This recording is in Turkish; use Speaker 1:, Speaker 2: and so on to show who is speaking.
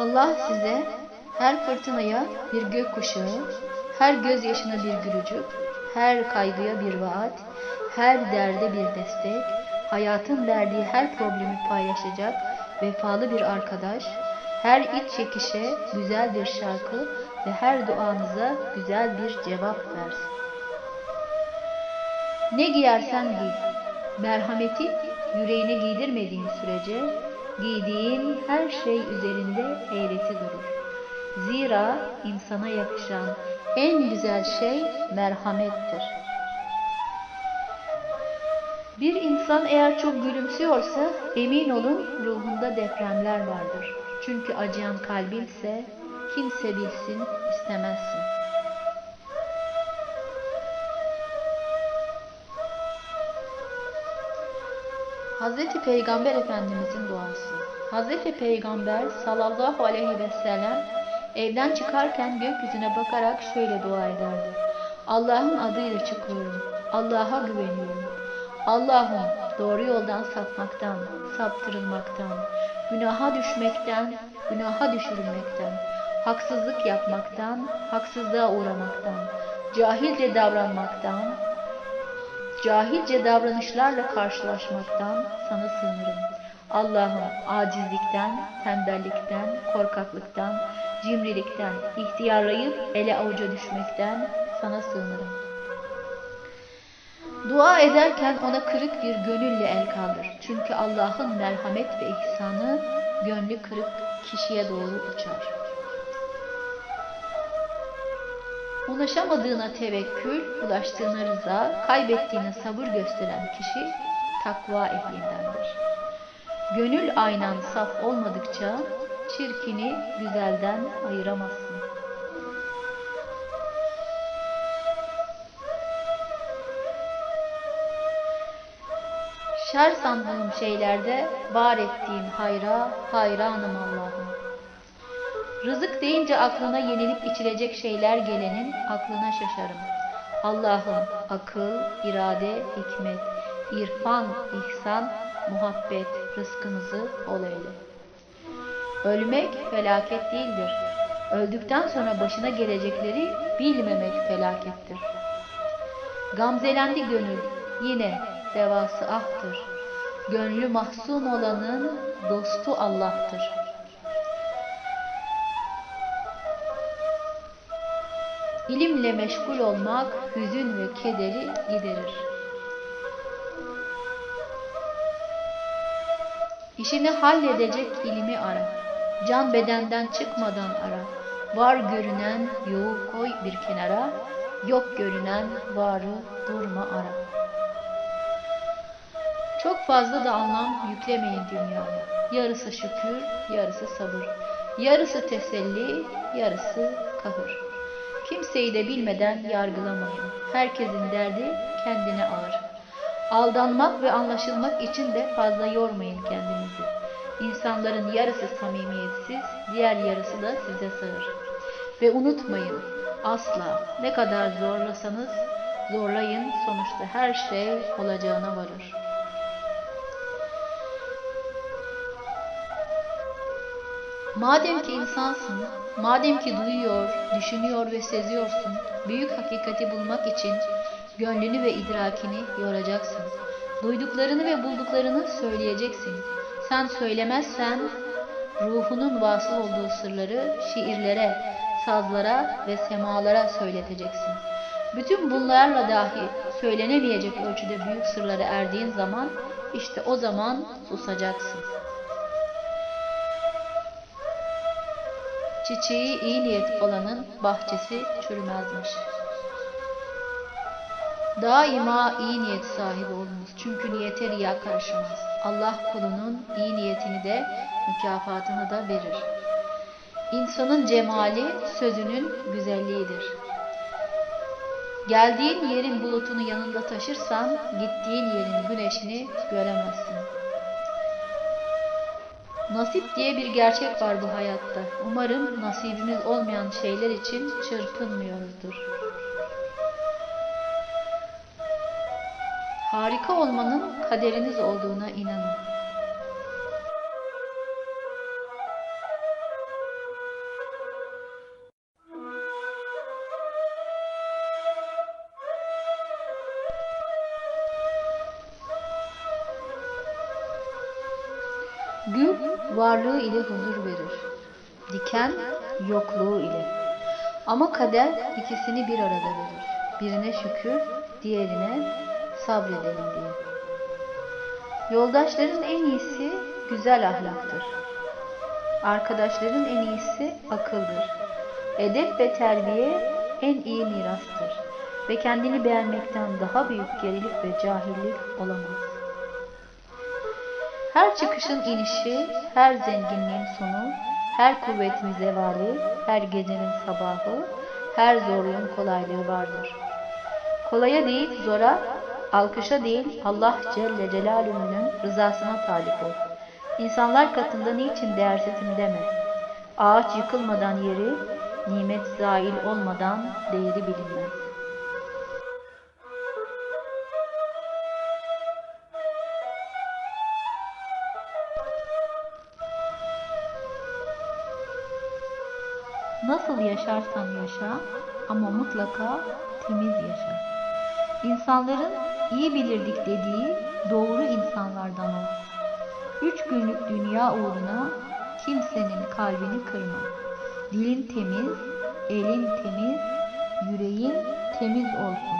Speaker 1: Allah size her fırtınaya bir gökkuşağı, her gözyaşına bir gülücük, her kaygıya bir vaat, her derde bir destek, hayatın verdiği her problemi paylaşacak vefalı bir arkadaş, her iç çekişe güzel bir şarkı ve her duanıza güzel bir cevap versin. Ne giyersen giy, merhameti yüreğine giydirmediğin sürece giydiğin her şey üzerinde eğreti durur. Zira insana yakışan en güzel şey merhamettir. Bir insan eğer çok gülümsüyorsa emin olun ruhunda depremler vardır. Çünkü acıyan kalbinse kimse bilsin istemezsin. Hazreti Peygamber Efendimizin duası. Hazreti Peygamber sallallahu aleyhi ve sellem evden çıkarken gökyüzüne bakarak şöyle dua ederdi. Allah'ın adıyla çıkıyorum. Allah'a güveniyorum. Allah'ım doğru yoldan sapmaktan, saptırılmaktan, günaha düşmekten, günaha düşürülmekten, haksızlık yapmaktan, haksızlığa uğramaktan, cahilce davranmaktan, cahilce davranışlarla karşılaşmaktan sana sığınırım. Allah'ım acizlikten, tembellikten, korkaklıktan, cimrilikten, ihtiyarlayıp ele avuca düşmekten sana sığınırım. Dua ederken ona kırık bir gönülle el kaldır. Çünkü Allah'ın merhamet ve ihsanı gönlü kırık kişiye doğru uçar. Ulaşamadığına tevekkül, ulaştığına rıza, kaybettiğine sabır gösteren kişi takva ehlindendir. Gönül aynan saf olmadıkça çirkini güzelden ayıramazsın. Şer sandığım şeylerde var ettiğin hayra hayranım Allah'ım. Rızık deyince aklına yenilip içilecek şeyler gelenin aklına şaşarım. Allah'ım akıl, irade, hikmet, irfan, ihsan, muhabbet rızkımızı ol eyle. Ölmek felaket değildir. Öldükten sonra başına gelecekleri bilmemek felakettir. Gamzelendi gönül, yine devası ahtır. Gönlü mahzun olanın dostu Allah'tır. İlimle meşgul olmak hüzün ve kederi giderir. İşini halledecek ilmi ara. Can bedenden çıkmadan ara. Var görünen yoğu koy bir kenara. Yok görünen varı durma ara. Çok fazla da anlam yüklemeyin dünyaya. Yarısı şükür, yarısı sabır. Yarısı teselli, yarısı kahır. Kimseyi de bilmeden yargılamayın. Herkesin derdi kendine ağır. Aldanmak ve anlaşılmak için de fazla yormayın kendinizi. İnsanların yarısı samimiyetsiz, diğer yarısı da size sığır. Ve unutmayın, asla ne kadar zorlasanız zorlayın sonuçta her şey olacağına varır. Madem ki insansın, madem ki duyuyor, düşünüyor ve seziyorsun, büyük hakikati bulmak için gönlünü ve idrakini yoracaksın. Duyduklarını ve bulduklarını söyleyeceksin. Sen söylemezsen ruhunun vasıl olduğu sırları şiirlere, sazlara ve semalara söyleteceksin. Bütün bunlarla dahi söylenemeyecek ölçüde büyük sırlara erdiğin zaman işte o zaman susacaksın. Çiçeği iyi niyet olanın bahçesi çürümezmiş. Daima iyi niyet sahibi olunuz. Çünkü niyete riya karışmaz. Allah kulunun iyi niyetini de mükafatını da verir. İnsanın cemali sözünün güzelliğidir. Geldiğin yerin bulutunu yanında taşırsan gittiğin yerin güneşini göremezsin. Nasip diye bir gerçek var bu hayatta. Umarım nasibimiz olmayan şeyler için çırpınmıyoruzdur. Harika olmanın kaderiniz olduğuna inanın. Gül varlığı ile huzur verir. Diken yokluğu ile. Ama kader ikisini bir arada verir. Birine şükür, diğerine sabredelim diye. Yoldaşların en iyisi güzel ahlaktır. Arkadaşların en iyisi akıldır. Edep ve terbiye en iyi mirastır. Ve kendini beğenmekten daha büyük gerilik ve cahillik olamaz. Her çıkışın inişi, her zenginliğin sonu, her kuvvetin zevali, her gecenin sabahı, her zorluğun kolaylığı vardır. Kolaya değil zora, alkışa değil Allah Celle Celaluhu'nun rızasına talip ol. İnsanlar katında niçin değersizim deme. Ağaç yıkılmadan yeri, nimet zail olmadan değeri bilinmez. Nasıl yaşarsan yaşa ama mutlaka temiz yaşa. İnsanların iyi bilirdik dediği doğru insanlardan ol. Üç günlük dünya uğruna kimsenin kalbini kırma. Dilin temiz, elin temiz, yüreğin temiz olsun.